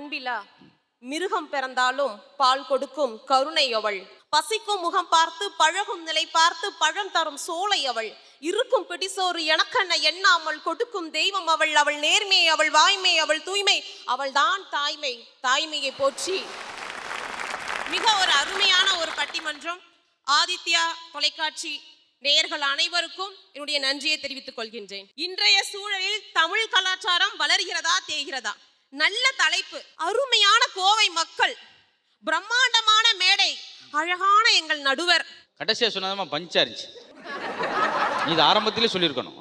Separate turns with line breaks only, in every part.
அன்பிலா மிருகம் பிறந்தாலும் பால் கொடுக்கும் கருணை அவள் பசிக்கும் முகம் பார்த்து பழகும் நிலை பார்த்து பழம் தரும் சோலை அவள் இருக்கும் பிடிசோறு எனக்கென்ன எண்ணாமல் கொடுக்கும் தெய்வம் அவள். அவள் நேர்மை அவள் வாய்மை அவள் தூய்மை அவள் தான் தாய்மை. தாய்மையை போற்றி. மிக ஒரு அருமையான ஒரு பட்டிமன்றம். ஆதித்யா தொலைக்காட்சி நேயர்கள் அனைவருக்கும் என்னுடைய நன்றியை தெரிவித்துக் கொள்கின்றேன். இன்றைய சூழலில் தமிழ் கலாச்சாரம் வளர்கிறதா தேய்கிறதா? நல்ல தலைப்பு. அருமையான கோவை மக்கள். பிரம்மாண்டமான மேடை. அழகான எங்கள் நடுவர்.
கடைசியாக சொன்னதமா பஞ்சா இருந்துச்சு நீ இது ஆரம்பத்திலே சொல்லியிருக்கணும்.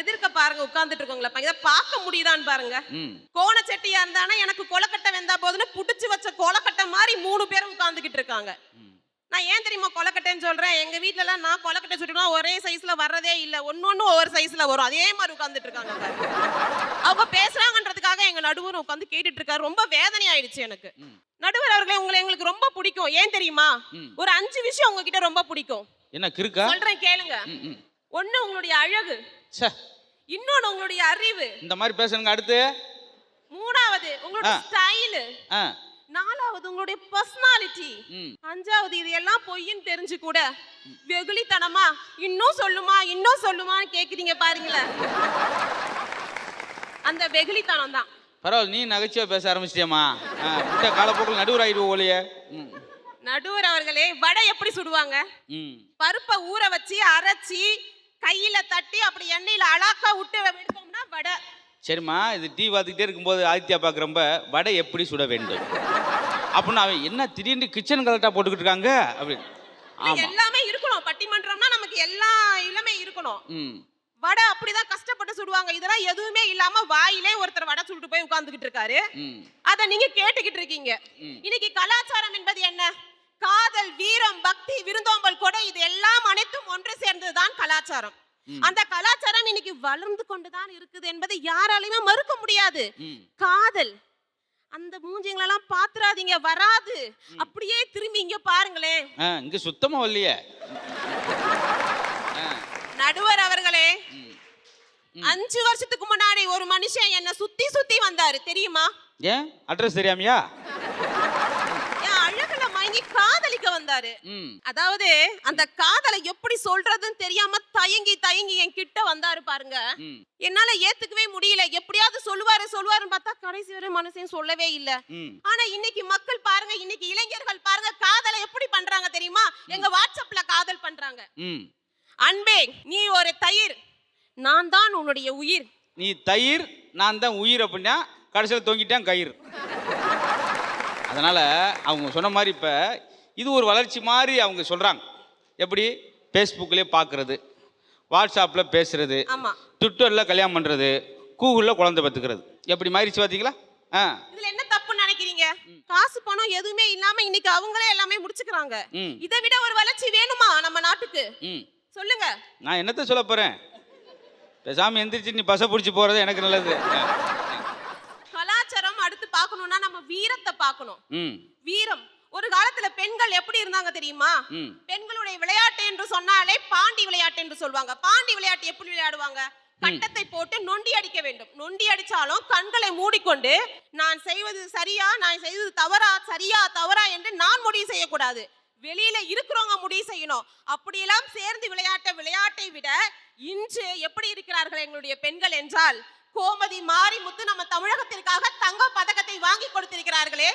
எதிர்க்க பாருங்க உட்கார்ந்துட்டு இருக்கோங்களா இதை பார்க்க முடியுதான்னு பாருங்க. கோண செட்டியா இருந்தானா எனக்கு கொலக்கட்டை வெந்தா போதுன்னு புடிச்சு வச்ச கொலக்கட்டை மாதிரி மூணு பேரும் உட்கார்ந்துகிட்டு இருக்காங்க. நான் ஏன் தெரியுமா கொலக்கட்டைன்னு சொல்றேன்? எங்க வீட்ல எல்லாம் நான் கொலக்கட்டை சுட்டுனா ஒரே சைஸ்ல வர்றதே இல்ல. ஒன்னொன்னு ஒவ்வொரு சைஸ்ல வரும். அதே மாதிரி உட்கார்ந்துட்டு இருக்காங்க பாருங்க. அவங்க பேசுறாங்கன்றதுக்காக எங்க நடுவர் உட்கார்ந்து கேட்டுட்டு இருக்காரு. ரொம்ப வேதனை ஆயிடுச்சு எனக்கு நடுவர் அவர்களே உங்களை எங்களுக்கு ரொம்ப பிடிக்கும். ஏன் தெரியுமா? ஒரு அஞ்சு விஷயம் உங்ககிட்ட ரொம்ப பிடிக்கும்.
என்ன கிறுக்கா?
சொல்றேன் கேளுங்க. ஒண்ணு உங்களுடைய அழகு.
ச்சே.
இன்னொன்னு உங்களுடைய அறிவு.
இந்த மாதிரி பேசுனுங்க அடுத்து?
மூணாவது உங்களுடைய. ஸ்டைலு நாலாவது உங்களுடைய பர்சனாலிட்டி அஞ்சாவது இது எல்லாம் பொய்ன்னு தெரிஞ்சு கூட வெகுளித்தனமா இன்னும் சொல்லுமா இன்னும் சொல்லுமான்னு கேக்குறீங்க பாருங்களேன். அந்த வெகுளித்தனம் தான்.
பரவாயில்ல நீ நகைச்சுவை பேச ஆரம்பிச்சிட்டியம்மா. விட்ட காலப்போக்கில் நடுவர் ஆயிடுவோம் ம்.
நடுவர் அவர்களே வடை எப்படி சுடுவாங்க? பருப்பை ஊற வச்சு அரைச்சி கையில தட்டி அப்படி எண்ணெயில அழாக்கா விட்டு எடுத்தோம்னா வடை.
சரிம்மா இது டீ பார்த்துக்கிட்டே இருக்கும்போது ஆதித்யா பார்க்குறப்ப வடை எப்படி சுட வேண்டும்? அப்படின்னு அவன் என்ன திடீர்னு கிச்சன் கலட்டா போட்டுக்கிட்டு இருக்காங்க? அப்படின்னு ஆமாம்
எல்லாமே இருக்கணும். பட்டிமன்றம்னா நமக்கு எல்லா இளமே இருக்கணும்.
ம்.
வடை அப்படிதான் கஷ்டப்பட்டு சுடுவாங்க. இதெல்லாம் எதுவுமே இல்லாம வாயிலே ஒருத்தர் வடை சுட்டு போய் உட்கார்ந்துகிட்டு இருக்காரு. அத நீங்க கேட்டுக்கிட்டு இருக்கீங்க. இன்னைக்கு கலாச்சாரம் என்பது என்ன? காதல் வீரம் பக்தி விருந்தோம்பல் கொடை இது எல்லாம் அனைத்தும் ஒன்று சேர்ந்ததுதான் கலாச்சாரம். அந்த கலாச்சாரம் இன்னைக்கு வளர்ந்து கொண்டுதான் இருக்குது என்பதை யாராலையுமே மறுக்க முடியாது. காதல். அந்த மூஞ்சிங்களெல்லாம் பாத்துறாதீங்க வராது. அப்படியே திரும்பி இங்க பாருங்களேன்.
இங்கே சுத்தமாக வரலையே. ஆ.
நடுவர் அவர்களே அஞ்சு வருஷத்துக்கு முன்னாடி ஒரு மனுஷன் என்ன சுத்தி சுத்தி வந்தாரு தெரியுமா?
ஏன்? அட்ரஸ் தெரியாமையா?
வந்தாரு. அதாவது அந்த காதலை எப்படி சொல்றதுன்னு தெரியாம தயங்கி தயங்கி என் கிட்ட வந்தாரு பாருங்க. என்னால ஏத்துக்கவே முடியல. எப்படியாவது சொல்லுவாரு சொல்லுவாருன்னு பார்த்தா கடைசி வரை மனசையும் சொல்லவே இல்ல. ஆனா இன்னைக்கு மக்கள் பாருங்க இன்னைக்கு இளைஞர்கள் பாருங்க காதலை எப்படி பண்றாங்க தெரியுமா? எங்க வாட்ஸ்அப்ல காதல் பண்றாங்க. அன்பே நீ ஒரு தயிர் நான் தான் உன்னுடைய உயிர்.
நீ தயிர் நான் தான் உயிர் அப்படின்னா கடைசியில் தொங்கிட்டேன் கயிறு. அதனால் அவங்க சொன்ன மாதிரி இப்போ இது ஒரு வளர்ச்சி மாதிரி அவங்க சொல்கிறாங்க எப்படி? ஃபேஸ்புக்லேயே பார்க்குறது வாட்ஸ்அப்பில் பேசுறது
ஆமா.
ட்விட்டரில் கல்யாணம் பண்ணுறது கூகுளில் குழந்தை பெற்றுக்கிறது. எப்படி மாறிச்சு பார்த்தீங்களா ஆ.
இதுல என்ன தப்புன்னு நினைக்கிறீங்க? காசு பணம் எதுவுமே இல்லாம இன்னைக்கு அவங்களே எல்லாமே முடிச்சுக்கிறாங்க. இதை விட ஒரு வளர்ச்சி வேணுமா நம்ம நாட்டுக்கு? சொல்லுங்க.
நான் என்னத்த சொல்ல போகிறேன் பேசாமல் எந்திரிச்சு நீ பசை பிடிச்சி போகிறது எனக்கு நல்லது.
கலாச்சாரம் அடுத்து பார்க்கணும்னா நம்ம வீரத்தை பார்க்கணும். வீரம். ஒரு காலத்துல பெண்கள் எப்படி இருந்தாங்க தெரியுமா? பெண்களுடைய விளையாட்டு என்று சொன்னாலே பாண்டி விளையாட்டு என்று சொல்லுவாங்க. பாண்டி விளையாட்டு எப்படி விளையாடுவாங்க? கட்டத்தை போட்டு நொண்டி அடிக்க வேண்டும். நொண்டி அடிச்சாலும் கண்களை மூடிக்கொண்டு நான் செய்வது சரியா நான் செய்வது தவறா சரியா தவறா என்று நான் முடிவு செய்யக்கூடாது. வெளியில இருக்கிறவங்க முடிவு செய்யணும். அப்படியெல்லாம் சேர்ந்து விளையாட்ட விளையாட்டை விட இன்று எப்படி இருக்கிறார்கள் எங்களுடைய பெண்கள் என்றால் கோமதி மாரிமுத்து நம்ம தமிழகத்திற்காக தங்க பதக்கத்தை வாங்கி கொடுத்திருக்கிறார்களே.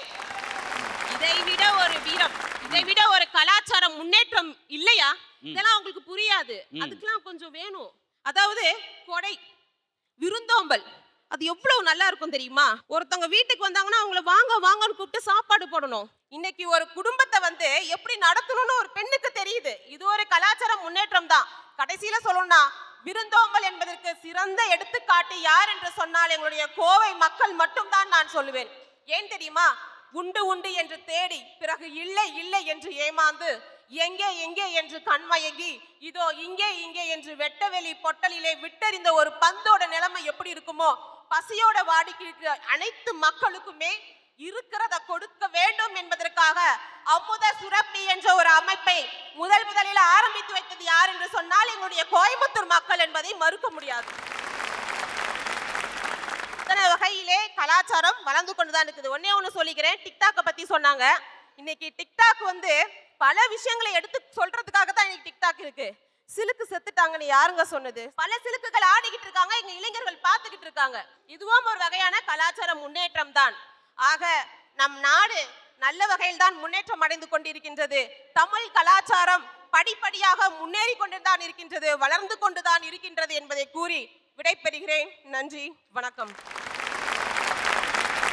இதை விட ஒரு வீரம் இதை விட ஒரு கலாச்சாரம் முன்னேற்றம் இல்லையா? இதெல்லாம் உங்களுக்கு புரியாது. அதுக்கெல்லாம் கொஞ்சம் வேணும். அதாவது கொடை விருந்தோம்பல் அது எவ்வளவு நல்லா இருக்கும் தெரியுமா? ஒருத்தவங்க வீட்டுக்கு வந்தாங்கன்னா அவங்கள வாங்க வாங்கன்னு கூப்பிட்டு சாப்பாடு போடணும். இன்னைக்கு ஒரு குடும்பத்தை வந்து எப்படி நடத்தணும்னு ஒரு பெண்ணுக்கு தெரியுது. இது ஒரு கலாச்சார முன்னேற்றம் தான். கடைசியில சொல்லணும்னா விருந்தோம்பல் என்பதற்கு சிறந்த எடுத்துக்காட்டு யார் என்று சொன்னால் எங்களுடைய கோவை மக்கள் மட்டும்தான் நான் சொல்லுவேன். ஏன் தெரியுமா? உண்டு உண்டு என்று தேடி பிறகு இல்லை இல்லை என்று ஏமாந்து எங்கே எங்கே என்று கண்மயங்கி இதோ இங்கே இங்கே என்று வெட்டவெளி பொட்டலிலே விட்டறிந்த ஒரு பந்தோட நிலைமை எப்படி இருக்குமோ பசியோட வாடிக்கிற அனைத்து மக்களுக்குமே இருக்கிறத கொடுக்க வேண்டும் என்பதற்காக அமுத சுரப்பி என்ற ஒரு அமைப்பை முதல் முதலில் ஆரம்பித்து வைத்தது யார் என்று சொன்னால் எங்களுடைய கோயம்புத்தூர் மக்கள் என்பதை மறுக்க முடியாது. வகையிலே கலாச்சாரம் வளர்ந்து கொண்டுதான் இருக்குது. ஒன்னே ஒன்று சொல்லிக்கிறேன். டிக்டாக்கை பத்தி சொன்னாங்க. இன்னைக்கு டிக்டாக் வந்து பல விஷயங்களை எடுத்து சொல்றதுக்காக தான் இன்னைக்கு டிக்டாக் இருக்கு. சிலுக்கு செத்துட்டாங்கன்னு யாருங்க சொன்னது? பல சிலுக்குகள் ஆடிக்கிட்டு இருக்காங்க. எங்க இளைஞர்கள் பார்த்துக்கிட்டு இருக்காங்க. இதுவும் ஒரு வகையான கலாச்சார முன்னேற்றம் தான் ஆக நம் நாடு நல்ல வகையில் தான் முன்னேற்றம் அடைந்து கொண்டிருக்கின்றது. தமிழ் கலாச்சாரம் படிப்படியாக முன்னேறி கொண்டுதான் இருக்கின்றது வளர்ந்து கொண்டுதான் இருக்கின்றது என்பதை கூறி விடைபெறுகிறேன். நன்றி. வணக்கம்.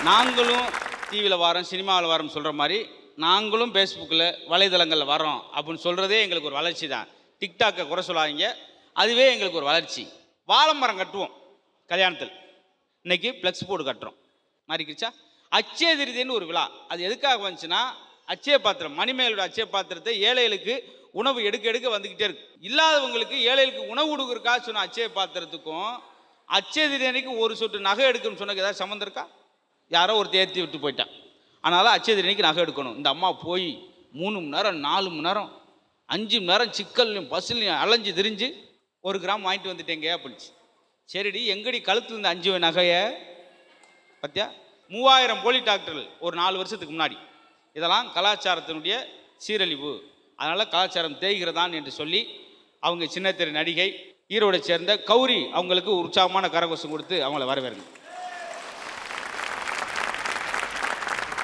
நாங்களும் டிவியில் வரோம் சினிமாவில் வரோம் சொல்கிற மாதிரி நாங்களும் ஃபேஸ்புக்கில் வலைதளங்களில் வரோம் அப்படின்னு சொல்கிறதே எங்களுக்கு ஒரு வளர்ச்சி தான். டிக்டாக்கை குறை சொல்லாதீங்க. அதுவே எங்களுக்கு ஒரு வளர்ச்சி. வாழை மரம் கட்டுவோம் கல்யாணத்தில். இன்னைக்கு ஃப்ளெக்ஸ் போர்டு கட்டுறோம். மாறிக்கிச்சா அச்சய திருதின்னு ஒரு விழா. அது எதுக்காக வந்துச்சுன்னா அச்சய பாத்திரம் மணிமேலோட அச்சய பாத்திரத்தை ஏழைகளுக்கு உணவு எடுக்க எடுக்க வந்துக்கிட்டே இருக்கு. இல்லாதவங்களுக்கு ஏழைகளுக்கு உணவு கொடுக்குறக்கா சொன்ன அச்சய பாத்திரத்துக்கும் அச்சய அன்னைக்கு ஒரு சொட்டு நகை எடுக்குன்னு சொன்னக்கு ஏதாவது சம்மந்தம் இருக்கா? யாரோ ஒரு தேர்த்தி விட்டு போயிட்டான். அதனால் அச்சய நகை எடுக்கணும். இந்த அம்மா போய் மூணு மணி நேரம் நாலு மணி நேரம் அஞ்சு மணி நேரம் சிக்கல்லையும் பஸ்லையும் அலைஞ்சு திரிஞ்சு ஒரு கிராம் வாங்கிட்டு வந்துட்டேங்க அப்படின்ச்சு சரிடி எங்கடி கழுத்துல இருந்த அஞ்சு நகையை? பத்தியா? மூவாயிரம் போலி டாக்டர்கள் ஒரு நாலு வருஷத்துக்கு முன்னாடி. இதெல்லாம் கலாச்சாரத்தினுடைய சீரழிவு. அதனால் கலாச்சாரம் தேய்கிறதான் என்று சொல்லி அவங்க சின்னத்திரை நடிகை ஈரோடை சேர்ந்த கௌரி அவங்களுக்கு உற்சாகமான கரகோஷம் கொடுத்து அவங்கள வரவேற்கணும்.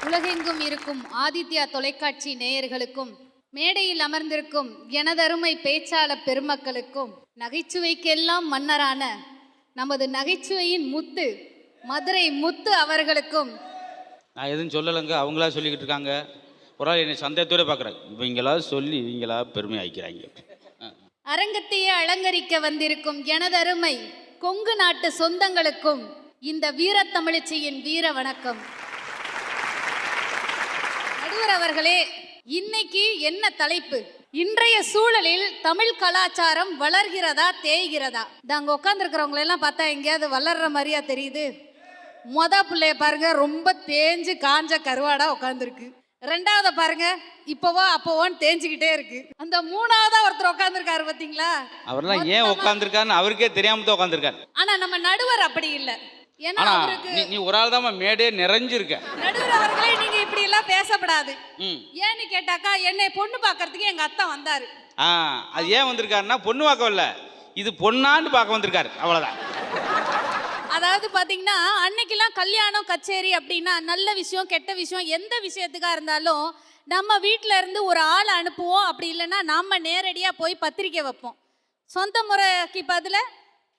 உலகெங்கும் இருக்கும் ஆதித்யா தொலைக்காட்சி நேயர்களுக்கும் மேடையில் அமர்ந்திருக்கும் எனதருமை பேச்சாளர் பெருமக்களுக்கும் நகைச்சுவைக்கெல்லாம் மன்னரான நமது நகைச்சுவையின் முத்து மதுரை முத்து அவர்களுக்கும்.
நான் எதுவும் சொல்லலைங்க அவங்களா சொல்லிக்கிட்டு இருக்காங்க. ஒரு ஆள் என்னை சந்தேகத்தோட பார்க்குறாங்க இவங்களா சொல்லி இவங்களா பெருமை ஆக்கிக்கிறாங்க
அரங்கத்தையே அலங்கரிக்க வந்திருக்கும் எனதருமை கொங்கு நாட்டு சொந்தங்களுக்கும் இந்த வீரத்தமிழச்சியின் வீர வணக்கம். நடுவர் அவர்களே இன்னைக்கு என்ன தலைப்பு? இன்றைய சூழலில் தமிழ் கலாச்சாரம் வளர்கிறதா தேய்கிறதா? தாங்க உட்காந்துருக்கிறவங்களை எல்லாம் பார்த்தா எங்கேயாவது வளர்ற மாதிரியா தெரியுது. மொத பிள்ளைய பாருங்க ரொம்ப தேஞ்சு காஞ்ச கருவாடா உட்காந்துருக்கு ரெண்டாவத பாருங்க இப்பவோ அப்போவோன்னு தேஞ்சுக்கிட்டே இருக்கு. அந்த மூணாவதா ஒருத்தர் உட்காந்துருக்காரு பாத்தீங்களா
அவரெல்லாம் ஏன் உட்காந்துருக்காருன்னு அவருக்கே தெரியாம தான் உட்காந்துருக்காரு
ஆனா நம்ம நடுவர் அப்படி இல்ல.
ஆனா நீ நீ ஒரு ஆள் தான் மேடே நிறைஞ்சிருக்க.
நடுவர் அவர்களே நீங்க இப்படி எல்லாம் பேசப்படாது.
ம்.
ஏன்னு கேட்டாக்கா என்னை பொண்ணு பார்க்கறதுக்கு எங்க அத்தா வந்தாரு.
ஆ அது ஏன் வந்திருக்காருன்னா பொண்ணு பார்க்க வரல இது பொண்ணாண்டு பார்க்க வந்திருக்காரு. அவ்வளோதான்
அதாவது பாத்தீங்கன்னா அன்னைக்கெல்லாம் கல்யாணம் கச்சேரி அப்படின்னா நல்ல விஷயம் கெட்ட விஷயம் எந்த விஷயத்துக்கா இருந்தாலும் நம்ம வீட்ல இருந்து ஒரு ஆள் அனுப்புவோம். அப்படி இல்லைன்னா நாம நேரடியா போய் பத்திரிக்கை வைப்போம். சொந்த முறைக்கு பதில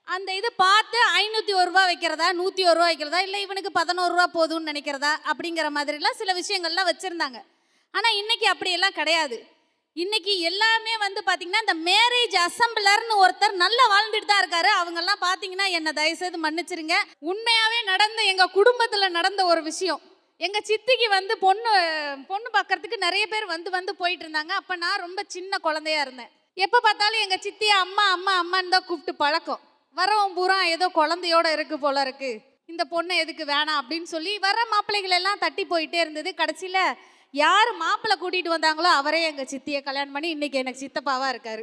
அந்த இது பார்த்து ஐநூற்றி ஒரு ரூபா வைக்கிறதா? நூற்றி ஒரு ரூபா வைக்கிறதா? இல்லை இவனுக்கு பதினோரு ரூபா போதும்னு நினைக்கிறதா? அப்படிங்கிற மாதிரிலாம் சில விஷயங்கள்லாம் வச்சுருந்தாங்க. ஆனால் இன்னைக்கு அப்படியெல்லாம் கிடையாது. இன்னைக்கு எல்லாமே வந்து பார்த்திங்கன்னா இந்த மேரேஜ் அசம்பிளர்னு ஒருத்தர் நல்லா வாழ்ந்துட்டு தான் இருக்காரு. அவங்கெல்லாம் பார்த்தீங்கன்னா என்னை தயவுசெய்து மன்னிச்சிருங்க. உண்மையாகவே நடந்த எங்கள் குடும்பத்தில் நடந்த ஒரு விஷயம். எங்கள் சித்திக்கு வந்து பொண்ணு பொண்ணு பார்க்கறதுக்கு நிறைய பேர் வந்து வந்து போயிட்டு இருந்தாங்க. அப்போ நான் ரொம்ப சின்ன குழந்தையா இருந்தேன். எப்போ பார்த்தாலும் எங்கள் சித்தி அம்மா அம்மா அம்மான்னு தான் கூப்பிட்டு பழக்கம். வரவன் பூரா ஏதோ குழந்தையோட இருக்கு போல இருக்கு. இந்த பொண்ணு எதுக்கு வேணாம் அப்படின்னு சொல்லி வர மாப்பிள்ளைகள் எல்லாம் தட்டி போயிட்டே இருந்தது. கடைசியில யார் மாப்பிள்ளை கூட்டிட்டு வந்தாங்களோ அவரே எங்க சித்தியை கல்யாணம் பண்ணி இன்னைக்கு எனக்கு சித்தப்பாவா இருக்காரு.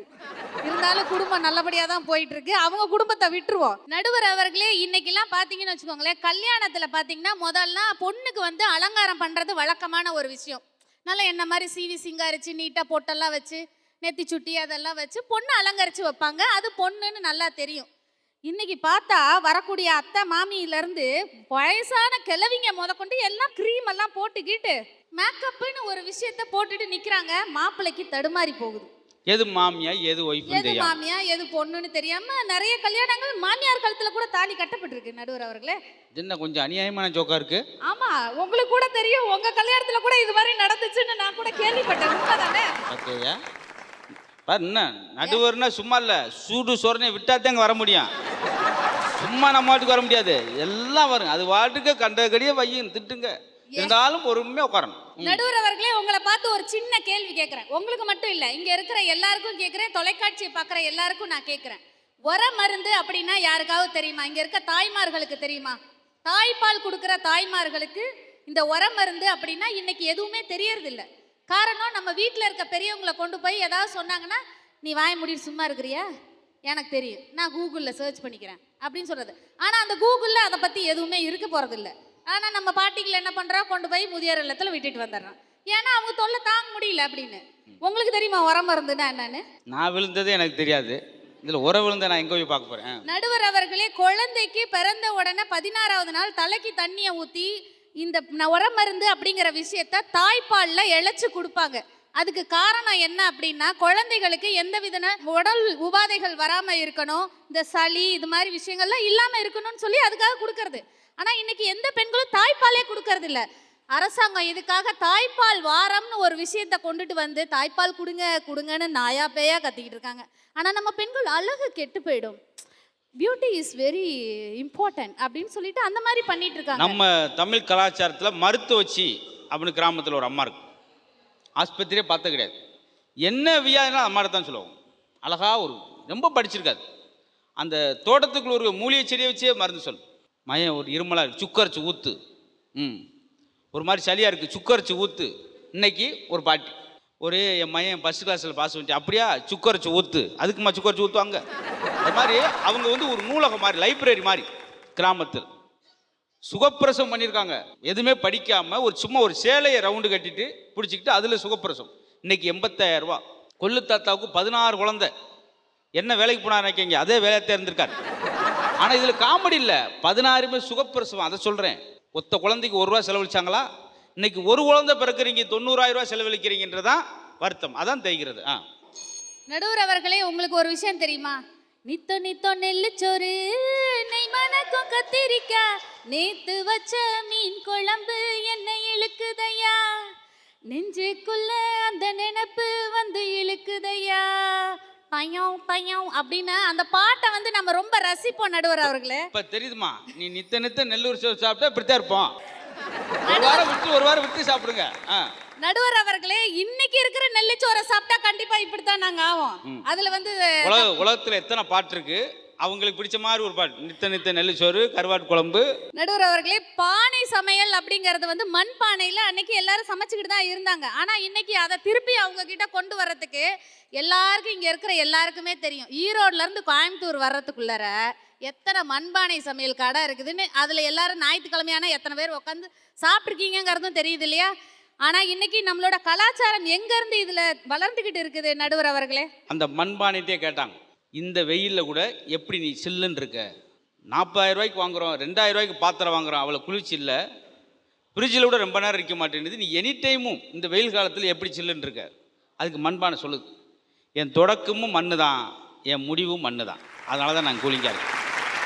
இருந்தாலும் குடும்பம் நல்லபடியா தான் போயிட்டு இருக்கு அவங்க குடும்பத்தை விட்டுருவோம். நடுவர் அவர்களே இன்னைக்கெல்லாம் பாத்தீங்கன்னு வச்சுக்கோங்களேன் கல்யாணத்துல பாத்தீங்கன்னா முதல்ல பொண்ணுக்கு வந்து அலங்காரம் பண்றது வழக்கமான ஒரு விஷயம். நல்லா என்ன மாதிரி சீவி சிங்காரிச்சு நீட்டா பொட்டெல்லாம் வச்சு நெத்தி சுட்டி அதெல்லாம் வச்சு பொண்ணு அலங்கரிச்சு வைப்பாங்க. அது பொண்ணுன்னு நல்லா தெரியும். இன்னைக்கு பார்த்தா வரக்கூடிய அத்தை மாமியில இருந்து வயசான கிழவிங்க முதற்கொண்டு எல்லாம் க்ரீம் எல்லாம் போட்டுக்கிட்டு மேக்கப்னு ஒரு விஷயத்த போட்டுட்டு நிக்கிறாங்க. மாப்பிள்ளைக்கு தடுமாறி போகுது.
எது மாமியா எது ஒய்ஃப்னு
எது மாமியா எது பொண்ணுன்னு தெரியாம நிறைய கல்யாணங்கள் மாமியார் கழுத்துல கூட தாலி கட்டப்பட்டிருக்கு நடுவர் அவர்களே.
என்ன கொஞ்சம் அநியாயமான ஜோக்கா இருக்கு?
ஆமா உங்களுக்கு கூட தெரியும். உங்க கல்யாணத்துல கூட இது மாதிரி நடந்துச்சுன்னு நான் கூட கேள்விப்பட்டேன். உண்மைதானே?
பாரு என்ன? நடுவர்னா சும்மா இல்ல. சூடு சொரணை விட்டாத்தேங்க வர முடியும். சும்மா நம்ம வாட்டுக்கு வர முடியாது. எல்லாம் வரும். அது வாட்டுக்கு கண்டகடியே வையும். திட்டுங்க. இருந்தாலும் பொறுமையா உட்காரணும்.
நடுவர் அவர்களே உங்களை பார்த்து ஒரு சின்ன கேள்வி கேட்குறேன் உங்களுக்கு மட்டும் இல்லை. இங்க இருக்கிற எல்லாருக்கும் கேட்குறேன் தொலைக்காட்சியை பார்க்குற எல்லாருக்கும் நான் கேட்குறேன் உர மருந்து அப்படின்னா யாருக்காவது தெரியுமா? இங்க இருக்க தாய்மார்களுக்கு தெரியுமா? தாய்ப்பால் கொடுக்குற தாய்மார்களுக்கு இந்த உர மருந்து அப்படின்னா இன்னைக்கு எதுவுமே தெரியறதில்ல. காரணம் நம்ம வீட்டில் இருக்க பெரியவங்களை கொண்டு போய் ஏதாவது சொன்னாங்கன்னா நீ வாய முடிட்டு சும்மா இருக்கிறியா? எனக்கு தெரியும். நான் கூகுளில் சர்ச் பண்ணிக்கிறேன். அப்படின்னு சொல்றது. ஆனால் அந்த கூகுளில் அதை பற்றி எதுவுமே இருக்க போகிறதில்ல ஆனால் நம்ம பாட்டிகள் என்ன பண்ணுறோம் கொண்டு போய் முதியோர் இல்லத்தில் விட்டுட்டு வந்துடுறோம். ஏன்னா அவங்க தொல்லை தாங்க முடியல அப்படின்னு. உங்களுக்கு தெரியுமா உரம் மருந்துன்னா என்னன்னு?
நான் விழுந்ததே எனக்கு தெரியாது. இதில் உற விழுந்த நான் எங்கே போய் பார்க்க போகிறேன்
நடுவர் அவர்களே குழந்தைக்கு பிறந்த உடனே பதினாறாவது நாள் தலைக்கு தண்ணியை ஊற்றி இந்த உரமருந்து உரம் மருந்து அப்படிங்கிற விஷயத்த தாய்ப்பாலில் இழைச்சி கொடுப்பாங்க. அதுக்கு காரணம் என்ன அப்படின்னா குழந்தைகளுக்கு எந்த விதன உடல் உபாதைகள் வராமல் இருக்கணும் இந்த சளி இது மாதிரி விஷயங்கள்லாம் இல்லாமல் இருக்கணும்னு சொல்லி அதுக்காக கொடுக்கறது. ஆனால் இன்னைக்கு எந்த பெண்களும் தாய்ப்பாலே கொடுக்கறது இல்லை அரசாங்கம் இதுக்காக தாய்ப்பால் வாரம்னு ஒரு விஷயத்த கொண்டுட்டு வந்து தாய்ப்பால் கொடுங்க கொடுங்கன்னு நாயா பேயா கத்திக்கிட்டு இருக்காங்க. ஆனால் நம்ம பெண்கள் அழகு கெட்டு போயிடும். பியூட்டி இஸ் வெரி இம்பார்ட்டன்ட் அப்படின்னு சொல்லிட்டு அந்த மாதிரி பண்ணிட்டு இருக்காங்க
நம்ம தமிழ் கலாச்சாரத்தில் மருத்துவச்சி அப்படின்னு கிராமத்தில் ஒரு அம்மா இருக்கு. ஆஸ்பத்திரியே பார்த்த கிடையாது. என்ன வியாதினா அம்மாட்ட தான் சொல்லுவோம். அழகாக ஒரு ரொம்ப படிச்சிருக்காது. அந்த தோட்டத்துக்குள்ள ஒரு மூலிகை செடியை வச்சே மருந்து சொல்லும் மயம் ஒரு இருமலாக இருக்குது சுக்கரைச்சு ஊற்று ம். ஒரு மாதிரி சளியாக இருக்குது சுக்கரைச்சு ஊற்று இன்னைக்கு ஒரு பாட்டி. ஒரு என் மையன் ஃபஸ்ட் கிளாஸில் பாஸ் பண்ணிட்டு அப்படியா? சுக்கரைச்சு ஊத்து. அதுக்குமா சுக்கரைச்சு ஊற்றுவாங்க அது மாதிரி அவங்க வந்து ஒரு நூலகம் மாதிரி லைப்ரரி மாதிரி கிராமத்தில். சுகப்பிரசவம் பண்ணியிருக்காங்க. எதுவுமே படிக்காமல் ஒரு சும்மா ஒரு சேலையை ரவுண்டு கட்டிட்டு பிடிச்சிக்கிட்டு அதில் சுகப்பிரசவம். இன்னைக்கு எண்பத்தாயிரம் ரூபா கொள்ளு தாத்தாவுக்கு பதினாறு குழந்தை. என்ன வேலைக்கு போனா நினைக்கிங்க அதே வேலையை தேர்ந்திருக்காரு ஆனால் இதில் காமெடி இல்லை. பதினாறுமே சுகப்பிரசவம். அதை சொல்கிறேன் ஒத்த குழந்தைக்கு ஒரு ரூபா செலவழிச்சாங்களா? இன்னைக்கு ஒரு குழந்தை பிறக்கிறீங்க தொண்ணூறாயிரம் ரூபா செலவழிக்கிறீங்கன்றதான் வருத்தம். அதான் தெரிகிறது ஆ.
நடுவர் அவர்களே உங்களுக்கு ஒரு விஷயம் தெரியுமா? நித்தோ நித்தோ நெல்லுச்சோறு நெய் மணக்கும் கத்திரிக்காய். நேத்து வச்ச மீன் குழம்பு என்ன இழுக்குதையா? நெஞ்சுக்குள்ள அந்த நினைப்பு வந்து இழுக்குதையா? பயம் பயம் அப்படின்னு அந்த பாட்டை வந்து நம்ம ரொம்ப ரசிப்போம் நடுவர் அவர்களே.
இப்போ தெரியுதுமா? நீ நித்த நித்த நெல்லூர் சோறு சாப்பிட்டா இப்படித்தான் இருப்போம். ஒரு வாரம் விட்டு ஒரு வாரம் விட்டு சாப்பிடுங்க.
நடுவர் அவர்களே இன்னைக்கு இருக்கிற நெல்லிச்சோரை சாப்பிட்டா கண்டிப்பா இப்படித்தான் நாங்க ஆவோம். அதுல வந்து
உலக உலகத்தில் எத்தனை பாட்டு இருக்கு அவங்களுக்கு பிடிச்ச மாதிரி ஒரு பாட்டு. நித்த நித்த நெல்லுச்சோறு கருவாட்டு குழம்பு.
நடுவர் அவர்களே பானை சமையல் அப்படிங்கறது வந்து மண் பானையில அன்னைக்கு எல்லாரும் சமைச்சுக்கிட்டு தான் இருந்தாங்க. ஆனா இன்னைக்கு அதை திருப்பி அவங்க கிட்ட கொண்டு வர்றதுக்கு எல்லாருக்கும் இங்க இருக்கிற எல்லாருக்குமே தெரியும். ஈரோட்ல இருந்து கோயம்புத்தூர் வர்றதுக்குள்ளார எத்தனை மண்பானை சமையல் கடை இருக்குதுன்னு அதுல எல்லாரும் ஞாயிற்றுக்கிழமையான எத்தனை பேர் உட்காந்து சாப்பிட்ருக்கீங்கிறதும் தெரியுது இல்லையா? ஆனா இன்னைக்கு நம்மளோட கலாச்சாரம் எங்க இருந்து இதுல வளர்ந்துகிட்டு இருக்குது நடுவர் அவர்களே?
அந்த மண்பானைட்டே கேட்டாங்க. இந்த வெயிலில் கூட எப்படி நீ சில்லுன்னு இருக்க நாற்பதாயிரம் ரூபாய்க்கு வாங்குறோம் ரெண்டாயிரம் ரூபாய்க்கு பாத்திரம் வாங்குறோம் அவ்வளோ குளிர்ச்சி இல்லை. ஃப்ரிட்ஜில் கூட ரொம்ப நேரம் இருக்க மாட்டேங்குது நீ எனி டைமும் இந்த வெயில் காலத்தில் எப்படி சில்லுன்னு இருக்க அதுக்கு மண்பானை சொல்லுது என் தொடக்கமும் மண்ணு தான் என் முடிவும் மண்ணு தான் அதனால தான் நான் கூலிங்காக இருக்கேன்.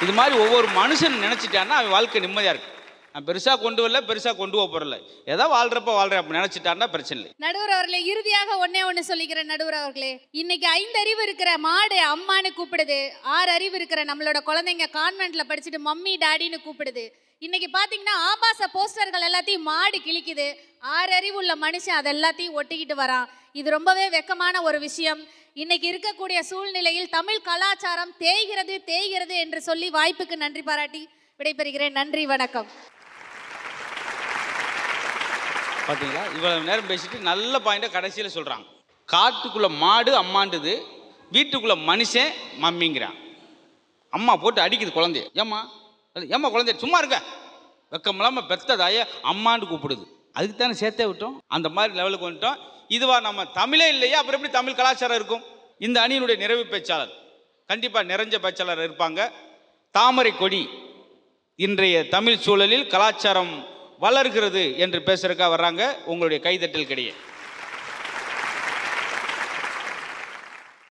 இது மாதிரி ஒவ்வொரு மனுஷன் நினச்சிட்டான்னா அவன் வாழ்க்கை நிம்மதியாக இருக்கு நான் பெருசாக கொண்டு வரல பெருசாக கொண்டு போக போகிறல ஏதோ வாழ்கிறப்ப வாழ்கிறேன் அப்படி நினச்சிட்டான்னா பிரச்சனை இல்லை.
நடுவர் அவர்களே இறுதியாக ஒன்னே ஒன்று சொல்லிக்கிறேன் நடுவர் அவர்களே. இன்னைக்கு ஐந்து அறிவு இருக்கிற மாடு அம்மான்னு கூப்பிடுது. ஆறு அறிவு இருக்கிற நம்மளோட குழந்தைங்க கான்வென்ட்ல படிச்சுட்டு மம்மி டாடின்னு கூப்பிடுது. இன்னைக்கு பாத்தீங்கன்னா ஆபாச போஸ்டர்கள் எல்லாத்தையும் மாடு கிழிக்குது. ஆறு அறிவு உள்ள மனுஷன் அது எல்லாத்தையும் ஒட்டிக்கிட்டு வரான். இது ரொம்பவே வெக்கமான ஒரு விஷயம். இன்னைக்கு இருக்கக்கூடிய சூழ்நிலையில் தமிழ் கலாச்சாரம் தேய்கிறது தேய்கிறது என்று சொல்லி வாய்ப்புக்கு நன்றி பாராட்டி விடைபெறுகிறேன். நன்றி வணக்கம்.
பார்த்தீங்களா இவ்வளவு நேரம் பேசிட்டு நல்ல பாயிண்ட்டை கடைசியில் சொல்கிறாங்க காட்டுக்குள்ளே மாடு அம்மாண்டுது வீட்டுக்குள்ளே மனுஷன் மம்மிங்கிறான். அம்மா போட்டு அடிக்குது குழந்தைய. ஏம்மா? அது, ஏம்மா குழந்தைய? சும்மா இருக்க. வெக்கமில்லாமல் பெத்த அம்மாண்டு கூப்பிடுது. அதுக்கு தானே சேர்த்தே விட்டோம். அந்த மாதிரி லெவலுக்கு வந்துட்டோம். இதுவா நம்ம தமிழே இல்லையா? அப்புறம் எப்படி தமிழ் கலாச்சாரம் இருக்கும்? இந்த அணியினுடைய நிறைவு பேச்சாளர். கண்டிப்பாக நிறைஞ்ச பேச்சாளர் இருப்பாங்க. தாமரை கொடி. இன்றைய தமிழ் சூழலில் கலாச்சாரம் வளர்கிறது என்று பேசுறதுக்காக வர்றாங்க. உங்களுடைய கைதட்டல் கிடையாது.